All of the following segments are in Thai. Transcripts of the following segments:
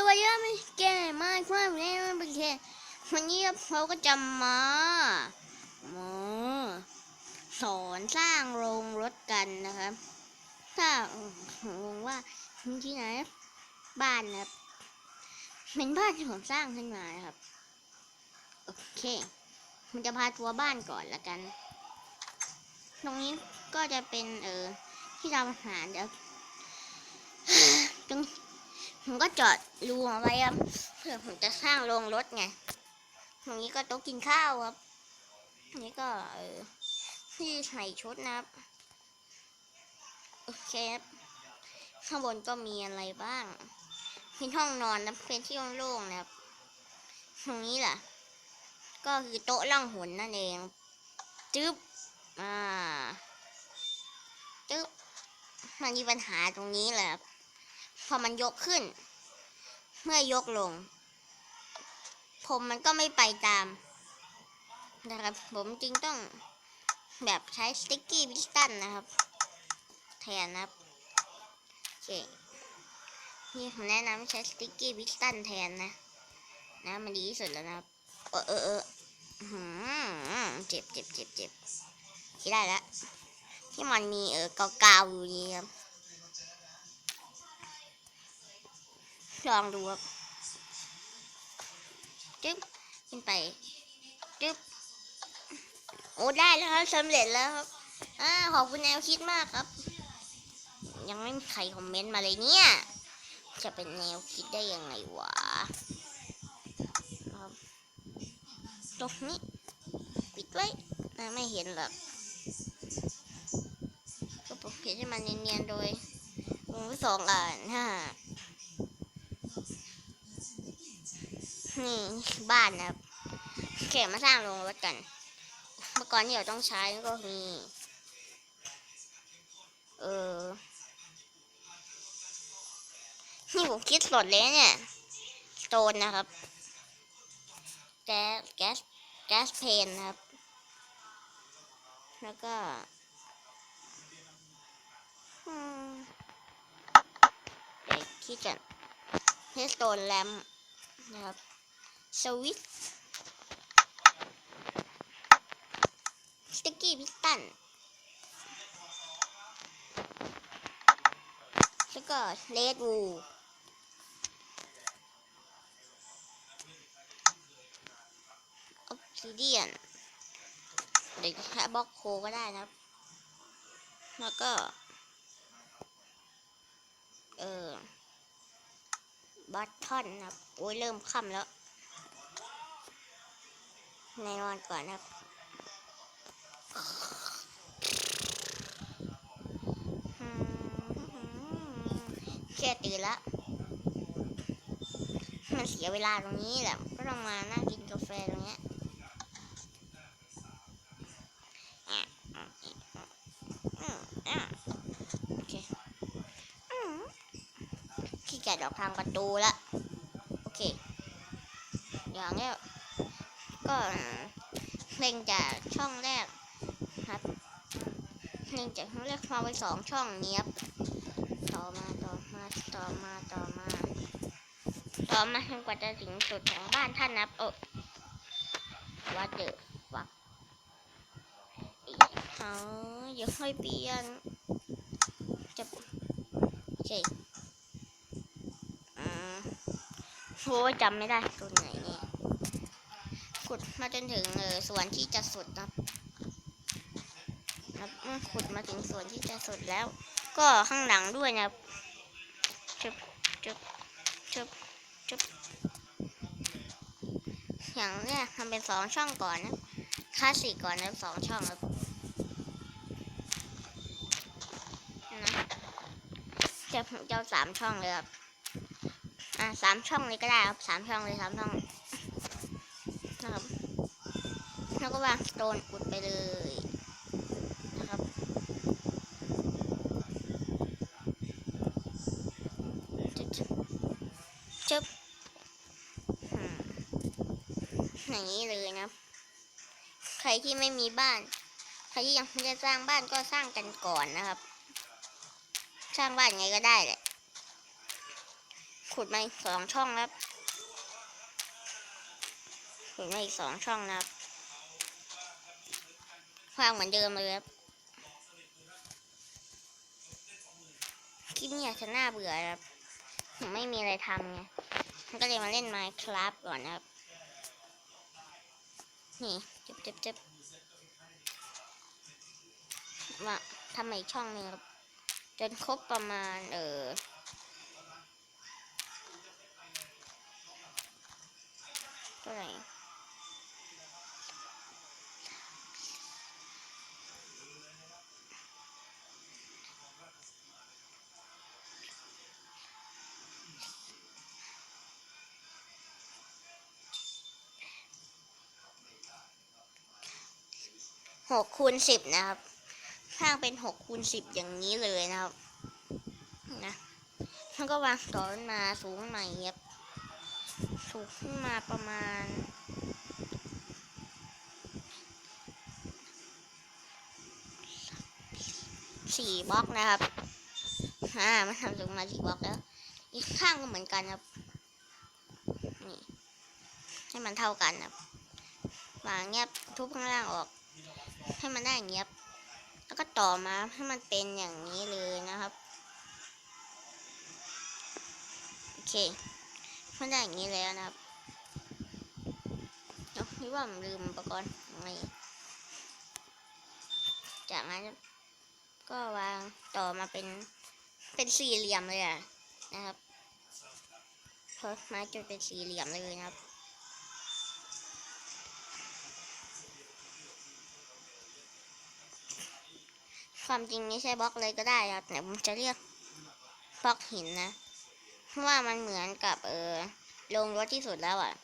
สวัสดีครับไม่แก่มากมากเลยไม่เป็นแค่วันนี้เราก็จะมามาสอนสร้างโรงรถกันนะครับ ถ้างงว่าที่ไหนบ้านนะครับเป็นบ้านที่ผมสร้างขึ้นมาครับ โอเคมันจะพาทัวร์บ้านก่อนละกัน ตรงนี้ก็จะเป็นเออที่ทำอาหารเดี๋ยวตรง ผมก็จอดรูเอาไว้ครับเพื่อผมจะสร้างโรงรถไงตรงนี้ก็โต๊ะกินข้าวครับนนี้ก็เออที่ใส่ชุดนะครับโอเคครับข้างบนก็มีอะไรบ้างเป็นห้องนอนนะเป็นที่โล่งๆนะครับตรงนี้แหละก็คือโต๊ะล่องหนนั่นเองจึ๊บอ่าจึ๊บมันมีปัญหาตรงนี้แหละครับ พอมันยกขึ้น เมื่อยกลง ผมมันก็ไม่ไปตาม นะครับ ผมจึงต้องแบบใช้สติ๊กกี้พิสตันนะครับ แทนนะครับโอเคนี่ผมแนะนำใช้สติ๊กกี้พิสตันแทนนะ นะมันดีที่สุดแล้วนะครับ เออเออเออหือเจ็บเจ็บเจ็บเจ็บที่ได้แล้วที่มันมีเออกาวๆอยู่นี่ครับ ลองดูครับจึ๊บขึ้นไปจึ๊บโอ้ได้แล้วครับสำเร็จแล้วครับอ่าขอบคุณแนวคิดมากครับ ยังไม่มีใครคอมเมนต์มาเลยเนี่ย จะเป็นแนวคิดได้ยังไงวะครับตรงนี้ปิดไว้นะไม่เห็นหรอกก็ปกปิดให้มันเนียนๆโดยวงไว้สองอันฮ่า นี่บ้านนะครับเข็มมาสร้างโรงรถกันอุปกรณ์ที่เราต้องใช้ก็มี เออ นี่ผมคิดสดเลยเนี่ยโตนนะครับ แก๊ส แก๊ส แก๊สเพนนะครับ แล้วก็เด็กที่จะเฮสโตนแลมนะครับ สวิตสติกกี้พิสตัน แล้วก็เลดวูออฟซิเดียนหรือแค่บล็อกโคก็ได้นะครับ แล้วก็ เออบัตทอนนะครับ โอ้ยเริ่มค่ำแล้ว ในนอนก่อนนะครับอืมแค่ตื่นละมันเสียเวลาตรงนี้แหละ ก็ต้องมานั่งกินกาแฟตรงเนี้ยอะอะอะอะโอเคอืมขี้เกียจออกทางประตูละ โอเค อย่างเนี้ย ก็เพลงจากช่องแรกครับเพลงจากช่องแรกมาไว้สองช่องนี้ครับต่อมาต่อมาต่อมาต่อมาต่อมาจนกว่าจะถึงจุดของบ้านท่านนะครับโอ้ว่าเจอฟักเขาอย่าค่อยเปลี่ยนจะโอเคอืมโอ้ยจำไม่ได้ส่วไหนเนี่ย ขุดมาจนถึงเออส่วนที่จะสุดนะครับครับอืมขุดมาถึงส่วนที่จะสุดแล้ว ก็ข้างหลังด้วยนะครับจุบจุบจุบจุบอย่างเนี้ยทำเป็นสองช่องก่อนนะคลาสสิกก่อนนะสองช่องครับนะจะผมจะเอาสามช่องเลยครับอะสามช่องเลยก็ได้ครับสามช่องเลยสามช่องนะครับ แล้วก็วางสโตนอุดไปเลยนะครับจึ๊บจึ๊บอืมอย่างนี้เลยนะครับใครที่ไม่มีบ้าน ใครที่ยังไม่ได้สร้างบ้านก็สร้างกันก่อนนะครับ สร้างบ้านไงก็ได้แหละ ขุดมาอีกสองช่องครับขุดมาอีกสองช่องนะครับ วางเหมือนเดิมเลยครับคลิปนี่ยจะน่าเบื่อครับผมไม่มีอะไรทำไงก็เลยมาเล่น Minecraft ก่อนครับ นี่จ็บเจ็บเจ็บมาทำใหม่ช่องหนึ่งครับจนครบประมาณเออ หกคูณสิบนะครับสร้างเป็นหกคูณสิบอย่างนี้เลยนะครับนะแล้วก็วางต่อขึ้นมาสูงขึ้นมาอย่ครับสูงขึ้นมาประมาณสี่บล็อกนะครับอ่ามันทำสูงมาสี่บล็อกแล้ว อีกข้างก็เหมือนกันครับ นี่ ให้มันเท่ากันครับวางเงียบทุบข้างล่างออก ให้มันได้อย่างเงียบแล้วก็ต่อมาให้มันเป็นอย่างนี้เลยนะครับ โอเคมันได้อย่างนี้แล้วนะครับเอ้านี่ว่าผมลืมอุปกรณ์ไงจากนั้นก็วางต่อมาเป็นเป็นสี่เหลี่ยมเลยอะนะครับพราะไม้จะเป็นสี่เหลี่ยมเลยนะครับ ความจริงไม่ใช่บล็อกเลยก็ได้ครับแต่ผมจะเรียกบล็อกหินนะเพราะว่ามันเหมือนกับเออโรงรถที่สุดแล้วอะ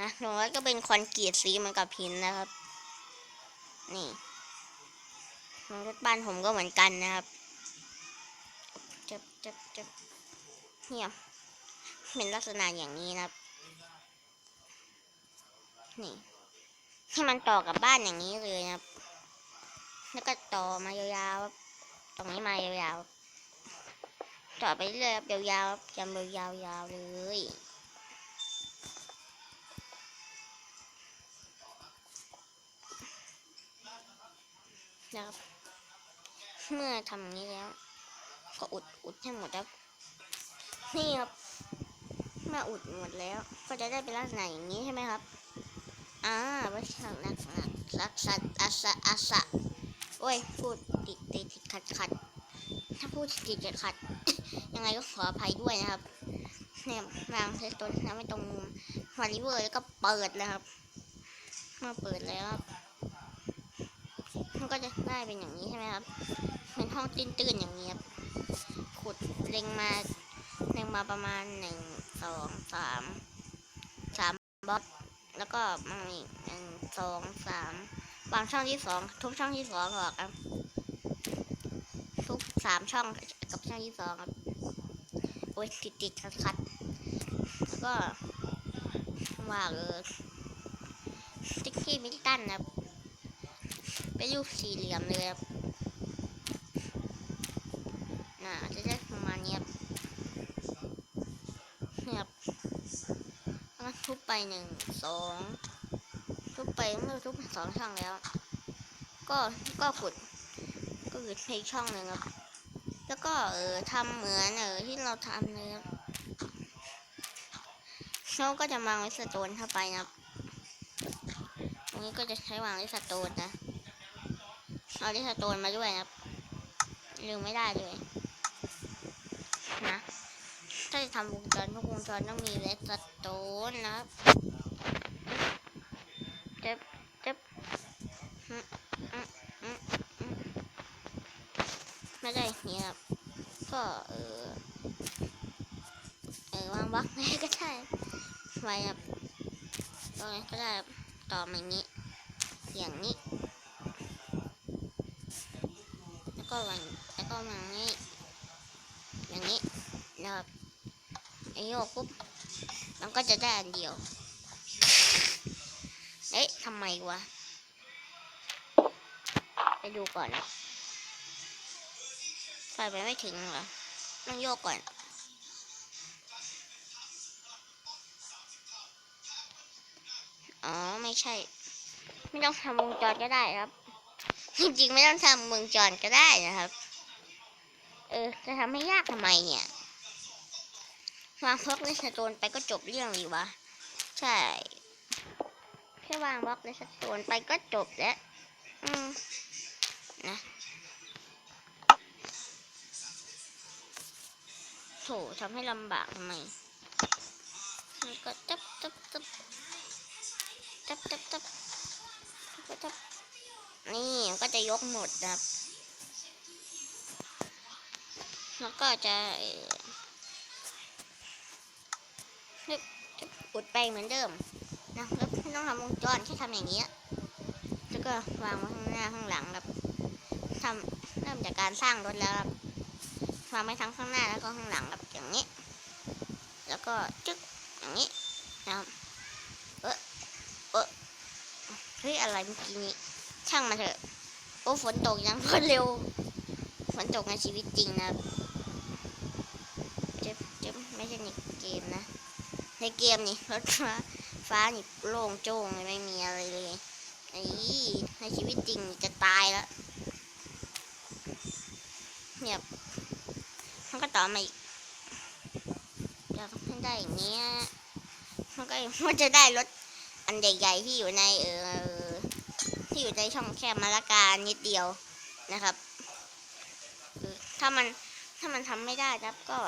นะโรงรถก็เป็นคอนกรีตสีเหมือนกับหินนะครับ นี่โรงรถบ้านผมก็เหมือนกันนะครับจะจะจะเนี่ยเป็นลักษณะอย่างนี้นะครับ นี่ให้มันต่อกับบ้านอย่างนี้เลยนะครับ แล้วก็ต่อมายาวๆ ตรงนี้มายาวๆ ต่อไปเรื่อยๆยาวๆครับยำยาวๆเลยนะครับ เมื่อทำอย่างนี้แล้ว ก็อุดอุดให้หมดครับนี่ครับ เมื่ออุดหมดแล้ว ก็จะได้เป็นลักษณะอย่างนี้ใช่ไหมครับ อ่าไม่ใช่ลักษณะลักษณะอาสะอาสะ โอ้ยพูดติดติดติดขัดขัดถ้าพูดติดติดขัด ยังไงก็ขออภัยด้วยนะครับเนี่ยวางเทสตัวนะไม่ตรงมุมฮอลลีเวอร์แล้วก็เปิดเลยครับเมื่อเปิดแล้วมันก็จะได้เป็นอย่างนี้ใช่ไหมครับเป็นห้องตื้นๆอย่างนี้ครับขุดเล็งมาเล็งมาประมาณหนึ่งสองสามสามบล็อกแล้วก็มันอีกหนึ่งสองสาม วางช่องที่สองทุบช่องที่สองออกครับทุบสามช่องกับช่องที่สองครับโอ้ยติดติดขัดขัดแล้วก็วางเออสติ๊กกี้มิลตันครับเป็นรูปสี่เหลี่ยมเลยครับน่าจะได้ประมาณนี้ครับเนี่ยครับทุบไปหนึ่งสอง ไปเมื่อทุบสองช่องแล้ว ก็ก็ขุดก็ขุดในช่องหนึ่งครับ แล้วก็เออทำเหมือนเออที่เราทำเลยครับเราก็จะวางไว้สโตนเข้าไปนะครับ ตรงนี้ก็จะใช้วางไว้สโตนนะ เอาไว้สโตนมาด้วยนะครับ ลืมไม่ได้เลย นะ ถ้าจะทำวงจรทุกวงจรต้องมีเลสโตนนะครับ จ็บเจ็บอืมอืมอืมอืมไม่ได้เนี่ยครับ ก็เออ เออวางบล็อกไหนก็ได้ไว้ครับตรงนี้ก็ได้ต่อมาอย่างนี้อย่างนี้ แล้วก็วางแล้วก็วางนี้ อย่างนี้นะครับไอ้โยกปุ๊บ มันก็จะได้อันเดียว เอ๊ะทำไมวะ ไปดูก่อนนะไฟไปไม่ถึงเหรอ ต้องโยกก่อน อ๋อ ไม่ใช่ ไม่ต้องทำวงจรก็ได้ครับ จริงๆ ไม่ต้องทำวงจรก็ได้นะครับ เออ จะทำให้ยากทำไมเนี่ยวางพล็อกในสโตนไปก็จบเรื่องเลยวะ ใช่ แค่วางบล็อกเลสโตนไปก็จบแล้ว อืม นะโถทำให้ลำบากทำไมมันก็จับจับจับจับจับจับจับจับนี่ก็จะยกหมดนะครับ แล้วก็จะนึกจะอุดไปเหมือนเดิม นะแล้วไม่ต้องทำวงจรแค่ทำอย่างเงี้ยแล้วก็วางไว้ข้างหน้าข้างหลังครับทำเริ่มจากการสร้างรถแล้วครับวางไว้ทั้งข้างหน้าแล้วก็ข้างหลังแบบอย่างนี้ แล้วก็จึ๊กอย่างนี้นะครับเออเออเฮ้ยอะไรเมื่อกี้นี้ช่างมาเถอะโอ้ฝนตกยังรวดเร็วฝนตกในชีวิตจริงนะครับเจ็บเจ็บไม่ใช่ในเกมนะในเกมนี่รถฟ้า ฟ้านี่โล่งโจ้งเลยไม่มีอะไรเลยไอ้ในชีวิตจริงจะตายแล้วเนี่ยมันก็ต่อมาอีกอยากให้ได้อย่างเงี้ยมันก็มันจะได้รถอันใหญ่ๆที่อยู่ในเออที่อยู่ในช่องแคบมาละกานิดเดียวนะครับถ้ามันถ้ามันทำไม่ได้นะครับก็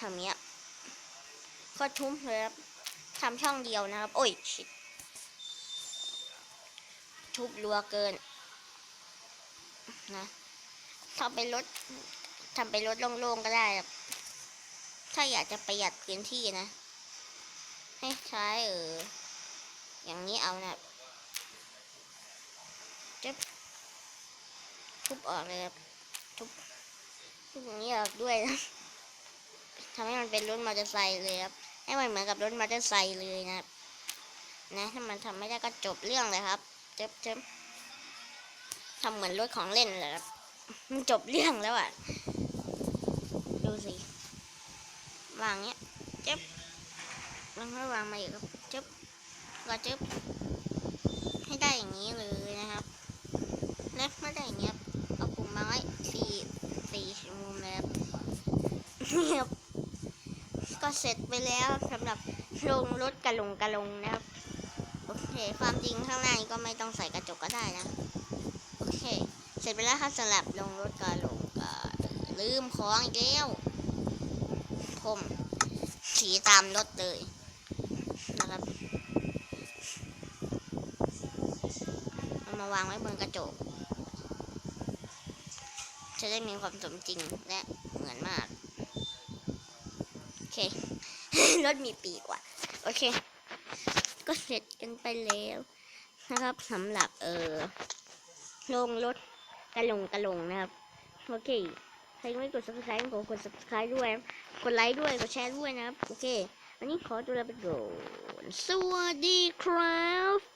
ทำเนี้ยก็ทุ้มเลยครับ ทำช่องเดียวนะครับ โอ้ยชิดทุบรัวเกินนะทำเป็นรถทำเป็นรถโล่งๆก็ได้ครับถ้าอยากจะประหยัดพื้นที่นะ ให้ใช้เอออย่างนี้เอานะจะทุบออกเลยครับทุบทุบอย่างนี้ออกด้วยนะทำให้มันเป็นรถมอเตอร์ไซค์เลยครับ ให้มันเหมือนกับรถมอเตอร์ไซค์เลยนะครับ นะถ้ามันทำไม่ได้ก็จบเรื่องเลยครับเจ็บเจ็บทำเหมือนรถของเล่นเลยครับมันจบเรื่องแล้วอะ ดูสิวางเนี้ยเจ็บลองให้วางมาอีกครับเจ็บก็เจ็บให้ได้อย่างนี้เลยนะครับแล้วไม่ได้อย่างเงี้ยเอาปุ่มมาไว้สี่สี่มุมเลยครับนี่ครับ ก็เสร็จไปแล้วสำหรับลงรถกระลงกระลงนะครับโอเคความจริงข้างหน้านี้ก็ไม่ต้องใส่กระจกก็ได้นะโอเค เสร็จไปแล้วครับสำหรับลงรถกระลงกระลืมของอีกแล้วผมสีตามรถเลยนะครับเอามาวางไว้บนกระจก จะได้มีความสมจริงและเหมือนมาก เค รถมีปีกว่าโอเค ก็เสร็จกันไปแล้วนะครับสำหรับเออลงรถกระลงกระลงนะครับ โอเค ใครไม่กด subscribe ขอกด subscribe ด้วย กดไลค์ด้วย กดแชร์ด้วยนะครับ โอเค วันนี้ขอตัวลาไปก่อน สวัสดีครับ